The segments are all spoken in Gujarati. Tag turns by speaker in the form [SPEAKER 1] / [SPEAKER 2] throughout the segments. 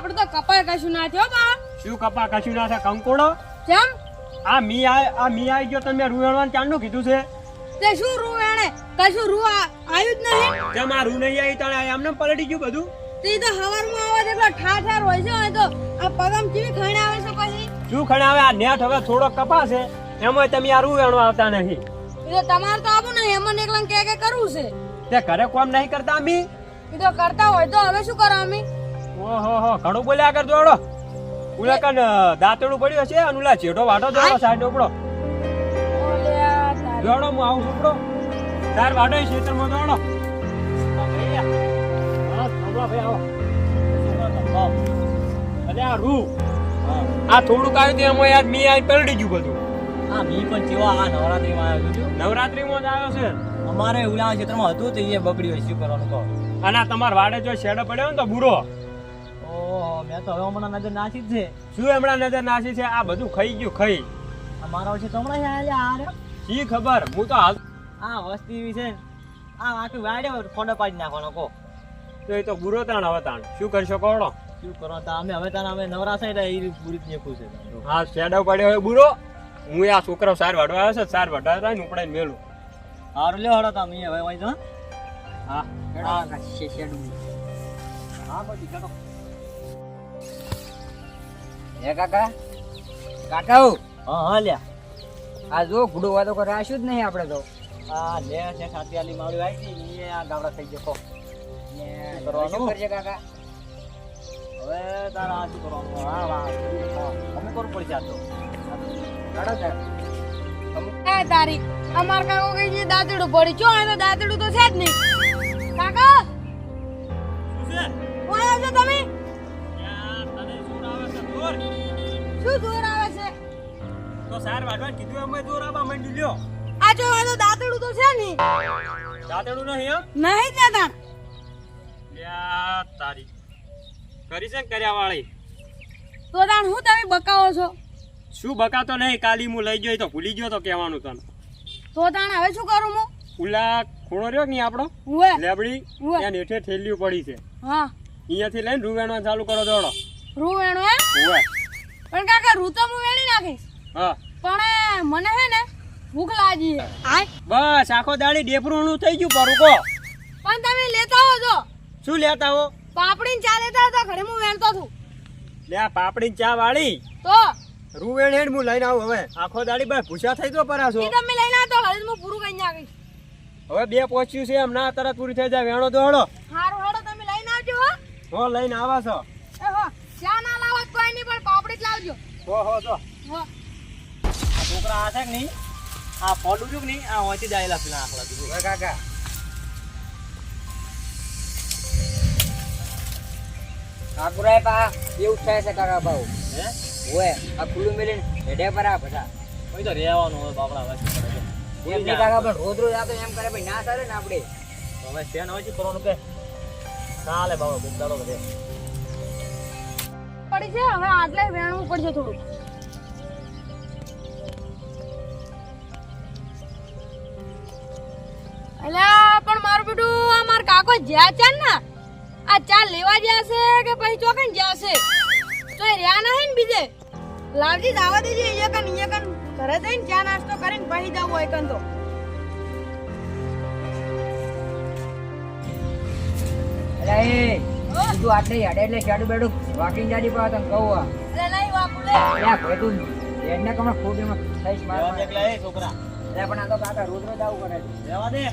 [SPEAKER 1] આપણે તો કપાય કશું ના થયો બા.
[SPEAKER 2] શું કપા કશું ના થાય? કંકોડો?
[SPEAKER 1] કેમ
[SPEAKER 2] આ મી આ મી આવી ગયો તમે રૂવેણવાનું ચાંદનું કીધું છે?
[SPEAKER 1] તે શું રૂ એને કશું રૂ આયુ આવ્યું જ નહીં.
[SPEAKER 2] કેમ આ રૂ નહીં આવી તને એમને પલટી ગયું બધું?
[SPEAKER 1] તે તો હવારમાં આવે છે એટલો ઠાર ઠાર હોય છે હોય તો આ પગમ કેવી ખણ આવે છે પછી?
[SPEAKER 2] શું ખણાવે આ નેટ હવે થોડો કપાશે. એમાં તમે આ રૂવેણવા આવતા નથી
[SPEAKER 1] એ તમારે તો આવું નહીં એમને એકલા કે કે કરવું છે.
[SPEAKER 2] તે ઘરે કોમ નહીં કરતા અમી
[SPEAKER 1] એ તો કરતા હોય તો હવે શું કરો અમે
[SPEAKER 2] ઓહો હો ઘણું બોલ્યા કર દોડો ઉલા કન દાંતડું પડ્યું હશે અને ઉલા છેડો વાટો દોડો સાઈડ ઉપડો. દોડો હું આવું છું ઉપડો. તાર વાટો એ ખેતરમાં દોડો હા. અલે આ રૂ. આ થોડુંક આવ્યું હતું એમાં યાર મી આઈ પલડી ગયું બધું.
[SPEAKER 3] આ મી પણ કેવા આ નવરાત્રીમાં આવ્યો છું
[SPEAKER 2] નવરાત્રીમાં જ આવ્યો છે.
[SPEAKER 3] અમારે ઉલા ક્ષેત્રમાં હતું તો એ બગડ્યું શું કરવાનું કહો?
[SPEAKER 2] અને તમારા વાડે જો શેડો પડ્યો ને તો બુરો.
[SPEAKER 3] મેં તો હવે હમણાં નજર નાસી જ છે.
[SPEAKER 2] શું હમણાં નજર નાસી છે? આ બધું ખાઈ ગયું ખાઈ.
[SPEAKER 3] અમારા વર્ષે તો હમણાં આયા આ રહ્યો.
[SPEAKER 2] શી ખબર? હું તો હાલ
[SPEAKER 3] આ વસ્તી ને આ આખી વાડે ફોટો પાડી નાખવાનો કહો
[SPEAKER 2] તો એ તો બુરો તાણ હવે તાણ. શું કરશો કોડો
[SPEAKER 3] શું કરો તા અમે હવે તાણ અમે નવરા છે એટલે એ પૂરી જ ખુશ છે
[SPEAKER 2] હા શેડો પડ્યો હોય બુરો હું આ છોકરો સાર વાડવા આવ્યો છે સાર વાડવા આવ્યો ને ઉપડાઈને મેલું.
[SPEAKER 3] હારું લ્યો હડો તમે હવે જાઓ.
[SPEAKER 2] હા?
[SPEAKER 3] હા. હા પછી ચાલો
[SPEAKER 4] હે કાકા? કાકા
[SPEAKER 3] હા હા લ્યા.
[SPEAKER 4] આ જો ગુડો વાતો કરે આ શું જ નહીં આપણે તો?
[SPEAKER 3] હા લે છે સાતિયાલી માળી આવી હતી એ આ ગામડા થઈ ગયો કહો
[SPEAKER 4] ને
[SPEAKER 3] શું કરવાનું?
[SPEAKER 4] શું કાકા?
[SPEAKER 3] હવે તારા શું કરવાનું? હા વાહ અમે કરવું પડશે આ તો.
[SPEAKER 4] કાઢો તાર.
[SPEAKER 1] એ તારી અમાર કાકો કઈ છે દાંતડું પડી ચો આ તો દાંતડું તો છે જ નહીં. કાકા
[SPEAKER 2] તો સાર વાડવા કીધું એમ જોર આબા મંડી લ્યો.
[SPEAKER 1] આ જો આ તો દાંતડું તો છે નહીં
[SPEAKER 2] દાતડું નહીં એમ
[SPEAKER 1] નહીં તાણ
[SPEAKER 2] લ્યા તારી. કરી છે કર્યા વાળી
[SPEAKER 1] તો તાણ હું તમે બકાવો છો?
[SPEAKER 2] શું બકાતો નહીં કાલી હું લઈ ગયો તો ભૂલી ગયો તો કહેવાનું તને.
[SPEAKER 1] તો તાણ હવે શું કરું હું
[SPEAKER 2] ઉલા ખોળો રહ્યો નહીં આપણો? લેબડી. ત્યાં નેઠે થેલીઓ પડી છે.
[SPEAKER 1] હા.
[SPEAKER 2] અહીંયાથી લઈને રૂવેણો ચાલુ કરો દોડો.
[SPEAKER 1] રૂવેણો વેણું હે પણ કાકા રૂતો હું વેણી નાખીશ.
[SPEAKER 2] હા.
[SPEAKER 1] પણ મને હે ને ભૂખ લાગી.
[SPEAKER 2] બસ આખો દાડી ડેપરું થઈ ગયું પરુકો
[SPEAKER 1] પણ તમે લેતા હો છો
[SPEAKER 2] શું લેતા હો?
[SPEAKER 1] પાપડી ચા લેતા હતા ઘરે હું વેણતો છું.
[SPEAKER 2] લે આ પાપડી ચા વાળી.
[SPEAKER 1] તો?
[SPEAKER 2] રૂવેણ હેડ હું લઈને આવું હવે. આખો દાડી બસ ભૂસા થઈ ગયો પરાસો
[SPEAKER 1] એ તમે લઈને આવતો ઘરે હું પૂરું કરીને નાખીશ
[SPEAKER 2] હવે બે પહોંચ્યું છે એમ ના તરત પૂરી થઈ જાય. વેણો દોડો
[SPEAKER 1] હારું હાડો તમે લઈને આવજો હો.
[SPEAKER 2] હો લઈને આવા છો.
[SPEAKER 1] એ હો ચા ના લાવો કોઈ નહીં પણ પાપડી જ લાવજો.
[SPEAKER 2] હો હો તો
[SPEAKER 1] હો.
[SPEAKER 3] છોકરા આ છે કે નહીં આ ફોડું છું કે નહીં આ વાંચી જાયેલા પેલા આખલા
[SPEAKER 4] હવે કાકા કાકુરાય પા એવું થાય છે કાકા ભાવ
[SPEAKER 3] હે
[SPEAKER 4] ઓય આ ખુલ્લું મેલીને હેડે પર આ બધા
[SPEAKER 3] કોઈ તો રહેવાનું હોય બાપડા કરે છે?
[SPEAKER 4] એમ કાકા પણ રોજ રોજ આ તો એમ કરે ભાઈ ના સારે ને આપણે
[SPEAKER 3] હવે શેન હવે શું કરવાનું કે ચાલે બાબા બુક દાડો બધે
[SPEAKER 1] પડી છે, હવે આટલે વેણવું પડશે થોડું અલ્યા પણ આ માર કાકો જ્યાં છે ને આ ચા લેવા જ્યાં છે કે પછી ચોકન જ્યાં છે? તો એ રહ્યા નહીં ને બીજે? લાવજી દાવા દેજે અહીંયા કન અહીંયા કન. ઘરે જઈને ચા નાસ્તો કરીને પછી જવું હોય કન તો.
[SPEAKER 4] અરે એ તું આટલે હેડે એટલે શાડું બેડું. વાકિંગ જાડી પાવ તને કહું આ.
[SPEAKER 1] અરે નહીં વાપુલે
[SPEAKER 4] ત્યાં ભેટું એને કમર ખોટીમાં થઈશ માર
[SPEAKER 3] છોકરા.
[SPEAKER 4] એટલે પણ આ તો કાકા રોજ રોજ આવું કરે છે.
[SPEAKER 3] રહેવા દે.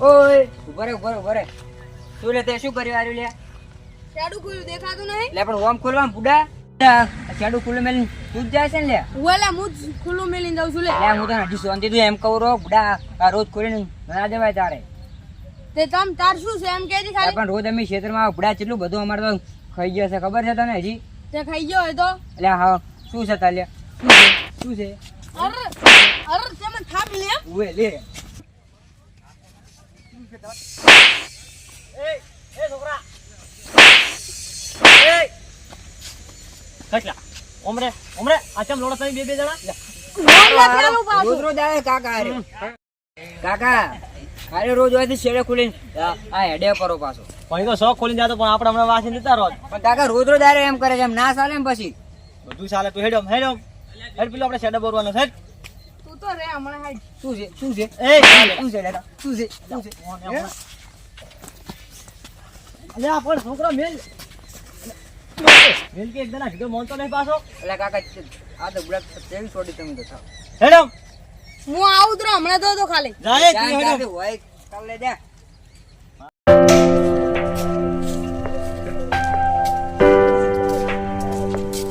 [SPEAKER 4] ઓય. ઊભા રે ઊભા રે ઊભા રે શું લે તે શું કર્યું આર્યું લે?
[SPEAKER 1] ચાડુ ખુલ્લું દેખાતું નહીં.
[SPEAKER 4] લે પણ ઓમ ખોલવા બુડા. શાડું ખુલ્લું મેલીને તું જ જાય છે ને લે.
[SPEAKER 1] ઓલા હું જ ખુલ્લું મેલીને દઉં છું લે.
[SPEAKER 4] લે હું તને હજી શાંતિ તું એમ કહું રો બુડા આ રોજ ખોલીને ના દેવાય તારે.
[SPEAKER 1] તે તમ તાર શું છે એમ કેજી
[SPEAKER 4] અરે
[SPEAKER 1] ખાલી?
[SPEAKER 4] પણ રોજ અમે ક્ષેત્રમાં બુડા કેટલું બધું અમારે તો ખાઈ ગયો છે ખબર છે તને હજી?
[SPEAKER 1] તે ખાઈ ગયો હોય તો?
[SPEAKER 4] એટલે હા શું છે તાલે શું છે? શું છે?
[SPEAKER 1] અરે અરે તમે થાપ લે.
[SPEAKER 4] ઓય લે
[SPEAKER 3] એ એ છોકરા એ કટલા ઓમરે ઓમરે આ ચમ તમે બે બે જણા.
[SPEAKER 1] રોજ
[SPEAKER 4] રોજ કાકા અરે કાકા અરે રોજ હોય શેડે ખુલીને આ હેડે કરો પાછો
[SPEAKER 3] પણ તો શોખ ખોલીને જાતો પણ આપણે હમણાં વાંચીને જતા રોજ
[SPEAKER 4] પણ કાકા રોજ રોજ એમ કરે એમ ના ચાલે એમ પછી
[SPEAKER 3] બધું ચાલે તું હેડો હેડો હેડ પેલું આપણે શેડો બોરવાનો
[SPEAKER 1] તું તો રે હમણાં હાઈ
[SPEAKER 4] શું છે? શું છે?
[SPEAKER 3] એ
[SPEAKER 4] શું છે? દાદા શું છે શું છે? હે?
[SPEAKER 3] અલ્યા પણ છોકરો મેલ. મેલ કે એકદમ કીધું મોનતો નહીં પાછો.
[SPEAKER 4] એટલે કાકા આ તો ગુલાબ કેવી છોડી તમે તો થાવ.
[SPEAKER 3] હેડો.
[SPEAKER 1] હું આવું તો હમણાં તો તો ખાલી.
[SPEAKER 3] જાય તું
[SPEAKER 4] ક્યાં હોય ચાલ લે જા.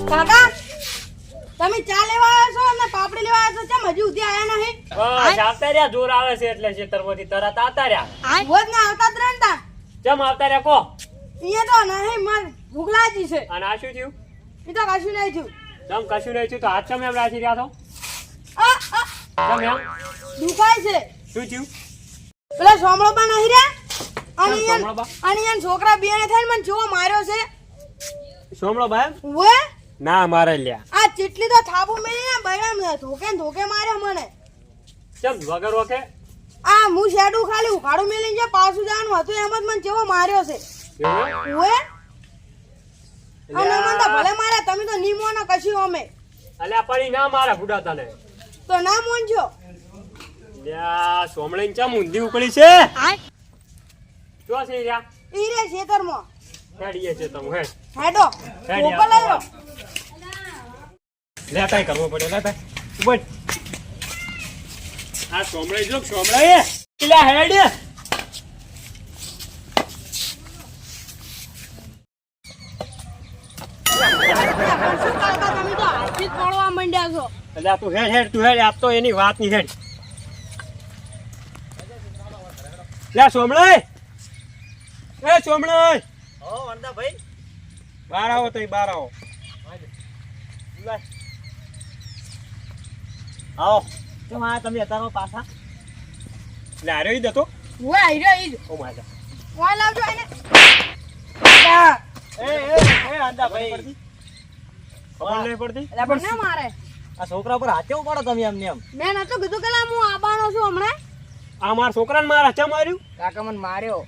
[SPEAKER 1] કાકા તમે ચા લેવા આવ્યા છો અને પાપડી લેવા આવ્યા છો? ચમ હજુ ઉધી આયા નહીં?
[SPEAKER 2] બસ આવતા રહ્યા જોર આવે છે એટલે ખેતરમાંથી તરત આવતા રહ્યા.
[SPEAKER 1] રોજ ના આવતા ત્રણતા
[SPEAKER 2] ચમ આવતા રહ્યા કો.
[SPEAKER 1] અહીંયા તો નહીં માર ભૂખ લાગી છે.
[SPEAKER 2] અને આ શું થયું?
[SPEAKER 1] એ તો કશું નહીં થયું.
[SPEAKER 2] ચમ કશું નહીં થયું તો હાથ ચમ એમ રાખી રહ્યા છો? ચમ એમ?
[SPEAKER 1] દુખાય છે.
[SPEAKER 2] શું થયું?
[SPEAKER 1] પેલા પણ નહીં રહ્યા? અને છોકરા બેને થઈને મને જોવા માર્યો છે.
[SPEAKER 2] સોમળો ભાઈ
[SPEAKER 1] વે
[SPEAKER 2] ના મારે લ્યા.
[SPEAKER 1] આ ચીટલી તો મેલી ને બૈરામ ધોકે ને ધોકે મારે મને.
[SPEAKER 2] ચમ વગર વખે?
[SPEAKER 1] આ હું શેડું ખાલી ઉખાડું મેલી જે પાછું જવાનું હતું એમ જ મને જેવો માર્યો છે. ઓએ અને મને તો ભલે મારે તમે તો ના કશી અમે.
[SPEAKER 2] અલ્યા પડી ના મારે બુડા તને.
[SPEAKER 1] તો ના મોનજો.
[SPEAKER 2] લ્યા સોમળી ચમ ઊંધી ઉકળી છે? શું છે લ્યા?
[SPEAKER 1] ઈ રે ખેતરમાં.
[SPEAKER 2] હેડીએ છે તમ હેડ.
[SPEAKER 1] હેડો.
[SPEAKER 2] હેડી
[SPEAKER 1] ધોકો લઈ લો
[SPEAKER 2] લે કાંઈ કરવું પડે લે કાંઈ ઊભો જ. આ સોમળાઈ જો સોમળાઈ પેલા હેડ
[SPEAKER 1] તો
[SPEAKER 2] હેડ હેડ તું હેડ. આપ તો એની વાતની હેડ. લે સોમળાઈ. એ સોમળાઈ.
[SPEAKER 3] હો વંદા ભાઈ
[SPEAKER 2] બાર આવો તો બાર આવો.
[SPEAKER 3] આવો. કેમ આ તમે અત્યારમાં પાછા?
[SPEAKER 2] લે આર્યો ઈ દતો
[SPEAKER 1] વે ઈ રે
[SPEAKER 2] ઓ માજા
[SPEAKER 1] વા લાવજો એને.
[SPEAKER 3] એ એ એ વંદા ભાઈ.
[SPEAKER 2] ખબર નહીં પડતી?
[SPEAKER 3] એટલે પણ
[SPEAKER 1] ના મારે.
[SPEAKER 3] આ છોકરા પર હાથે ઉપાડો તમે એમને એમ.
[SPEAKER 1] મેં નતું કીધું કે હું આબાનો છું હમણાં.
[SPEAKER 2] આ મારા છોકરાને મારા ચમ માર્યું?
[SPEAKER 4] કાકા મને માર્યો.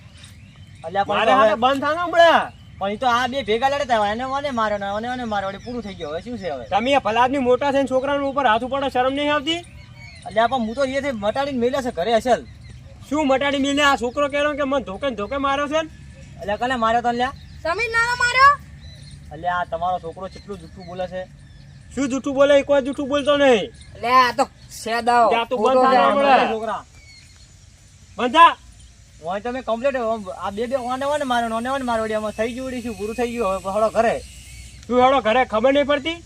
[SPEAKER 3] એટલે
[SPEAKER 2] મારે બંધ થાય હમણાં.
[SPEAKER 3] પણ એ તો આ બે ભેગા લડતા હોય એને મને મારે ને મને મને માર્યો વળી પૂરું થઈ ગયું હવે શું છે હવે?
[SPEAKER 2] તમે આ ફલાદની મોટા થઈને છોકરાના ઉપર હાથ ઉપાડો શરમ નહીં આવતી?
[SPEAKER 3] એટલે પણ હું તો એ મટાડીને મેલ્યા છે ઘરે અસલ.
[SPEAKER 2] શું મટાડી મેલે આ છોકરો કહેલો કે મને ધોકે ને ધોકે માર્યો છે ને?
[SPEAKER 3] એટલે કલે માર્યો તો લ્યા?
[SPEAKER 1] તમે નાનો માર્યો?
[SPEAKER 3] એટલે આ તમારો છોકરો કેટલું જુઠ્ઠું બોલે છે?
[SPEAKER 2] શું જૂઠું બોલે? કોઈ જૂઠું બોલતો નહીં.
[SPEAKER 4] એટલે આ તો સેદાઓ
[SPEAKER 2] જા તું બંધ
[SPEAKER 4] છે
[SPEAKER 2] થા
[SPEAKER 4] આમ.
[SPEAKER 2] હમણાં.
[SPEAKER 3] છોકરા.
[SPEAKER 2] બંધા
[SPEAKER 3] હોય તમે કમ્પ્લીટ આ બે બે ઓને ઓને માર્યો ઓને ઓને માર્યો વળી થઈ ગયું શું? પૂરું થઈ ગયું? હવે હળો ઘરે.
[SPEAKER 2] તું હળો ઘરે ખબર નહીં પડતી?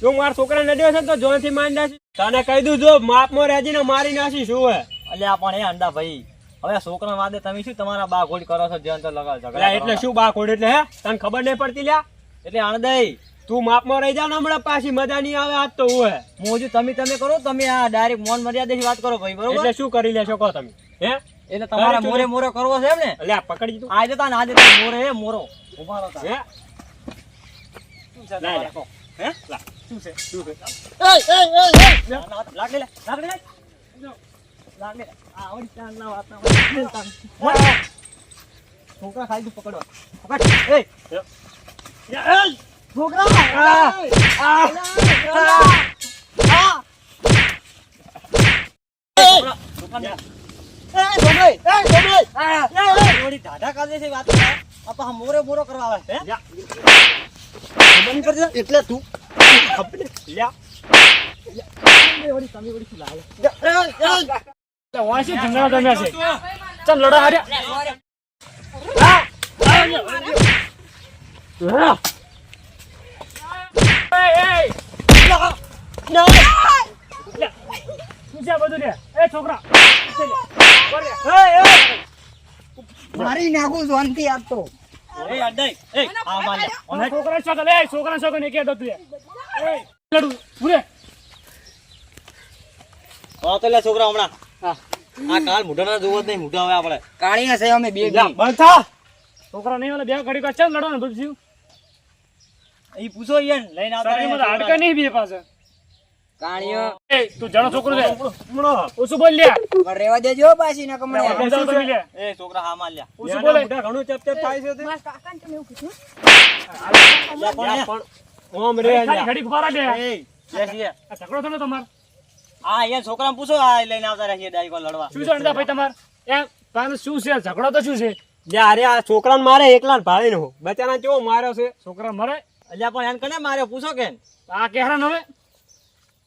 [SPEAKER 2] જો મારા છોકરા નડ્યો છે તો જોનથી મારી નાખી. તને કહી દઉં જો માપમાં રહેજીને મારી નાખી શું હે?
[SPEAKER 3] અલ્યા પણ એ અંડા ભાઈ હવે છોકરા વાદે તમે શું તમારા બા ઘોડ કરો છો? જ્યાં તો લગાવ
[SPEAKER 2] એટલે શું બા ઘોડ એટલે હે? તને ખબર નહીં પડતી લ્યા?
[SPEAKER 3] એટલે આણદાઈ.
[SPEAKER 2] તું માપમાં રહી જા ને હમણાં પાછી મજા નહીં આવે આજ તો હું હે.
[SPEAKER 3] હું હજુ તમે તમે કરો તમે આ ડાયરેક્ટ મોન મર્યાદાથી વાત કરો ભાઈ બરોબર?
[SPEAKER 2] એટલે શું કરી લેશો કહો તમે? હે?
[SPEAKER 3] એટલે તમારે મોરે? મોરે કરવો છે એમ ને?
[SPEAKER 2] એટલે આ પકડી તું
[SPEAKER 3] આજે તા ને આજે તા મોરે હે મોરો. ઊભા રહો તા.
[SPEAKER 2] હે?
[SPEAKER 3] શું છે?
[SPEAKER 2] લા,
[SPEAKER 3] તમારે
[SPEAKER 2] લા.
[SPEAKER 3] કહો.
[SPEAKER 2] હે? લા, શું છે? શું છે?
[SPEAKER 3] ના, ના, લાકડી લે, લાકડી લે. લાકડી લે. આ વળી ચાંદ ના વાત ના છોકરા ખાલી તું પકડો પકડ. એ. છોકરા. આ, આ, આ. છોકરા, વળી ઢાઢા કાઢે છે વાત કરે. આ પાછા મોરે મોરો કરવા આવે હે
[SPEAKER 2] યા,
[SPEAKER 3] ખબર નહીં એટલે તું
[SPEAKER 2] છે ચાલ લડા બધું રે એ છોકરા.
[SPEAKER 4] મારી નાખું શાંતિ આપતો
[SPEAKER 3] એ અડ્ડાઈ, એ, આ માર
[SPEAKER 2] ઓને છોકરા છોકરા લે છોકરા છોકરા ને કે દો તું એ. લડુ પૂરે
[SPEAKER 3] હા તો લે છોકરા હમણાં.
[SPEAKER 2] હા.
[SPEAKER 3] આ કાલ મુઢાના જોવો જ નહીં મુઢા હવે આપણે.
[SPEAKER 4] કાળીયા હશે અમે બે
[SPEAKER 2] જા
[SPEAKER 4] બી.
[SPEAKER 2] થા છોકરા નહીં ઓલે બે ઘડી કા ચાલ લડો ને બધું
[SPEAKER 3] એ પૂછો યાર લઈને આવતા
[SPEAKER 2] હાડકા નહીં બે પાછા.
[SPEAKER 4] કાણીઓ.
[SPEAKER 5] એ તું જણો છોકરો છે? ઓછું બોલ લ્યા?
[SPEAKER 4] પણ રેવા દેજો પાછી ના કમણે
[SPEAKER 5] આપણે જાઓ તમે લ્યા.
[SPEAKER 3] એ છોકરા હા માર લ્યા.
[SPEAKER 5] ઓછું બોલે?
[SPEAKER 3] ઘણું ચપ ચપ થાય છે
[SPEAKER 1] મારા કાકાને તમે એવું કીધું?
[SPEAKER 3] પણ
[SPEAKER 5] પણ ઓમ રે
[SPEAKER 3] ખાલી
[SPEAKER 5] ઘડી ફરા લ્યા
[SPEAKER 3] એ yes, yes.
[SPEAKER 5] આ ઝઘડો થયો તમાર?
[SPEAKER 3] હા અહીંયા છોકરાને પૂછો આ લઈને આવતા રહીએ ડાયકો લડવા.
[SPEAKER 5] શું છે ભાઈ તમાર? એમ તારે શું છે? ઝઘડો તો શું છે?
[SPEAKER 2] અરે આ છોકરાને મારે એકલા ભાઈ નો બચારા કેવો માર્યો છે?
[SPEAKER 5] છોકરા મારે?
[SPEAKER 3] અલ્યા પણ એને કને માર્યો? પૂછો કે
[SPEAKER 5] આ કેહરા નવે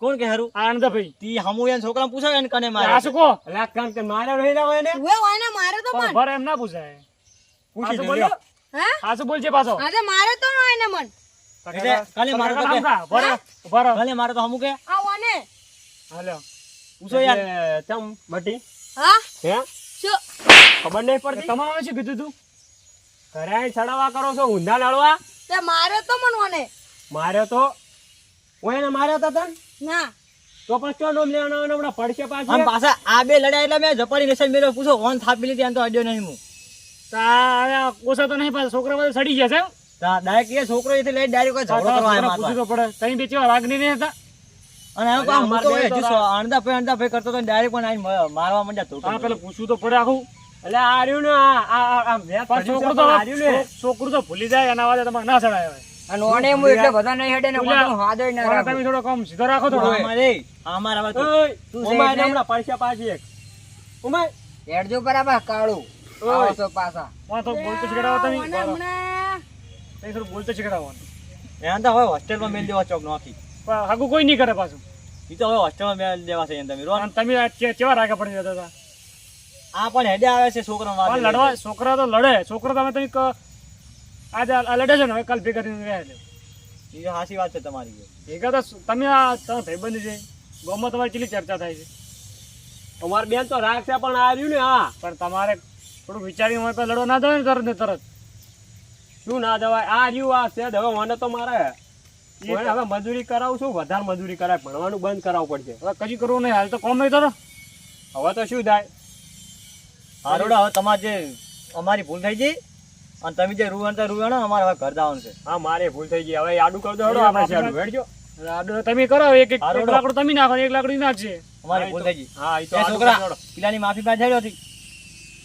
[SPEAKER 3] કોણ કે હારું?
[SPEAKER 5] આ ભાઈ
[SPEAKER 3] તી હમુ એન છોકરા પૂછો એને કને
[SPEAKER 5] આ
[SPEAKER 3] માર્યો
[SPEAKER 5] શું કહો?
[SPEAKER 2] અલા કામ કે ના હોય ને? એને
[SPEAKER 1] ઉવે ને મારે તો
[SPEAKER 5] પણ
[SPEAKER 1] મન
[SPEAKER 5] ભરે એમ ના પૂછાય.
[SPEAKER 2] પૂછી દે
[SPEAKER 5] બોલ્યો?
[SPEAKER 1] હે?
[SPEAKER 5] હાચું બોલજે પાછો.
[SPEAKER 1] આજે મારે તો વાયને મન.
[SPEAKER 3] એટલે કાલે મારે તો કે
[SPEAKER 5] ભરે ઊભા
[SPEAKER 3] કાલે મારે તો હમુ કે
[SPEAKER 1] આ વાને
[SPEAKER 5] હાલો.
[SPEAKER 3] પૂછો યાર.
[SPEAKER 2] તમ ચમ બટી?
[SPEAKER 1] હા?
[SPEAKER 2] હે?
[SPEAKER 1] શું?
[SPEAKER 2] ખબર નહીં પડતી?
[SPEAKER 5] તમારે શું કીધું તું?
[SPEAKER 2] ઘરે સડાવા કરો છો ઊંધા લડવા?
[SPEAKER 1] તે મારે તો મન
[SPEAKER 2] મારે તો ઓય એને માર્યો તો તન?
[SPEAKER 1] ના.
[SPEAKER 2] તો પછી ચો નોમ લેવાનો અને હમણાં પડશે
[SPEAKER 3] આમ
[SPEAKER 2] પાછા
[SPEAKER 3] આ બે લડ્યા એટલે મેં ઝપાડી નિશાન મેળવ્યો. પૂછો ઓન થાપી લીધી તો અડ્યો નહીં હું
[SPEAKER 5] તા કોસા તો નહીં પાછા છોકરા બધા સડી જશે છે
[SPEAKER 3] ડાયરેક્ટ એ છોકરો એથી લઈ ડાયરેક્ટ ઝઘડો કરવા આવ્યો
[SPEAKER 5] છોકરા તો પડે. તઈ બે ચેવા રાગની નહીં હતા?
[SPEAKER 3] અને એમ કામ હું તો હજી અણધા ભાઈ કરતો તો ડાયરેક્ટ પણ આઈને મારવા માંડ્યા
[SPEAKER 5] હા
[SPEAKER 3] ધોકા
[SPEAKER 5] પેલા પૂછવું તો પડે આખું.
[SPEAKER 2] એટલે આ રહ્યું ને આ આ આ- આ
[SPEAKER 5] છોકરું તો
[SPEAKER 2] આ
[SPEAKER 5] છોકરું તો ભૂલી જાય એના વાજે તમારે ના ચડાય
[SPEAKER 4] અને ઓને હું એટલે બધા નહીં હેડે ને
[SPEAKER 5] ઉલ્યા.
[SPEAKER 4] કોઈનું ના
[SPEAKER 5] પણ તમે થોડો કમ સીધો રાખો થોડો.
[SPEAKER 3] અમારે અમારે હવે તું છે
[SPEAKER 2] ઉમાય ને
[SPEAKER 3] એટલે?
[SPEAKER 2] હમણાં પડશે પાછી એક. ઉમાય.
[SPEAKER 4] હેડજો બરાબર કાળું. આવો છો પાછા.
[SPEAKER 5] વાં તો બોલતો શીખડાવો તમે.
[SPEAKER 1] મને
[SPEAKER 5] થોડું બોલતો શીખડાવો
[SPEAKER 3] એને તો હવે હોસ્ટેલમાં મેલ દેવા ચોક નોખી.
[SPEAKER 5] પણ હગું કોઈ નહીં કરે પાછું.
[SPEAKER 3] ઈ તો હવે હોસ્ટેલમાં મેલ દેવા છે તમે રો
[SPEAKER 5] અને તમે આ રાગે પડી જતા હતા?
[SPEAKER 3] આ પણ હેડે આવે છે છોકરાનો
[SPEAKER 5] લડવા છોકરા તો લડે. છોકરા તમે તમે ક- આજે આ લડે છે ને હવે કાલ ભેગા થઈને રહ્યા
[SPEAKER 3] છે. એ હાચી વાત છે તમારી
[SPEAKER 5] ભેગા તો તમે આ તમે ભાઈબંધ છે. ગામમાં તમારી કેટલી ચર્ચા થાય છે?
[SPEAKER 2] તમારે બેન તો રાખશે પણ આ રહ્યું ને હા
[SPEAKER 5] પણ તમારે થોડું વિચારીને હોય તો લડવા ના જવાય ને તરત ને તરત.
[SPEAKER 2] શું ના જવાય? આ રહ્યું આ છે હવે મને તો મારે. હવે મજૂરી કરાવું છું વધારે મજૂરી કરાય ભણવાનું બંધ કરાવવું પડશે.
[SPEAKER 5] હવે કશું કરવું નહીં હાલ તો કોમ નહીં તો
[SPEAKER 2] હવે તો શું થાય?
[SPEAKER 3] હારોડા હવે તમારે જે અમારી ભૂલ થઈ ગઈ અને તમે જે રૂ તો રૂ અમારે હવે ઘર જવાનું છે.
[SPEAKER 2] હા મારે ભૂલ થઈ ગઈ. હવે આડું કરી દો હડો આપણે હેડજો.
[SPEAKER 5] આડું તમે કરો એક એક લાકડું તમે નાખો એક લાકડું નાખશે
[SPEAKER 3] અમારી ભૂલ થઈ ગઈ.
[SPEAKER 2] હા એ તો
[SPEAKER 3] છોકરા પેલાની માફી પાસે હેડ્યો હતી.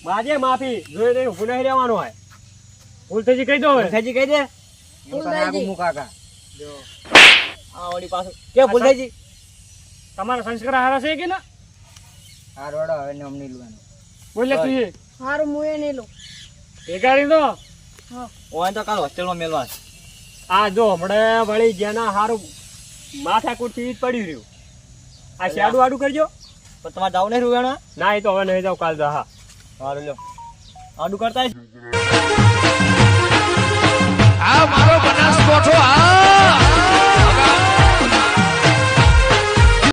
[SPEAKER 2] માજે માફી જોઈ નહીં ઊભું નહીં રહેવાનું હોય.
[SPEAKER 5] ભૂલ થઈ ગઈ કહી દો
[SPEAKER 3] ભૂલ
[SPEAKER 5] હવે
[SPEAKER 3] થઈ ગઈ કહી દે.
[SPEAKER 4] ભૂલ થઈ ગઈ. મું કાકા
[SPEAKER 3] આ ઓલી પાછું કે ભૂલ થઈ ગઈ?
[SPEAKER 5] તમારા સંસ્કાર હારા છે કે ના?
[SPEAKER 4] હારોડો રોડો હવે નોમ નહીં લેવાનું.
[SPEAKER 5] બોલે તું એ.
[SPEAKER 1] હારું મુએ નહીં
[SPEAKER 5] લો ભેગારી દો.
[SPEAKER 3] ઓય તો કાલ હોસ્ટેલમાં મેલવા
[SPEAKER 2] આ જો હમણાં વળી જેના હારું માથાકૂટથી જ પડ્યું રહ્યું. આ શાડું આડું કરજો.
[SPEAKER 3] પણ તમારે જાવ નહીં રૂવાણા?
[SPEAKER 2] ના એ તો હવે નહીં જાવ કાલ હા.
[SPEAKER 3] સારું લો આડું કરતા આ મારો બનાસકોઠો આ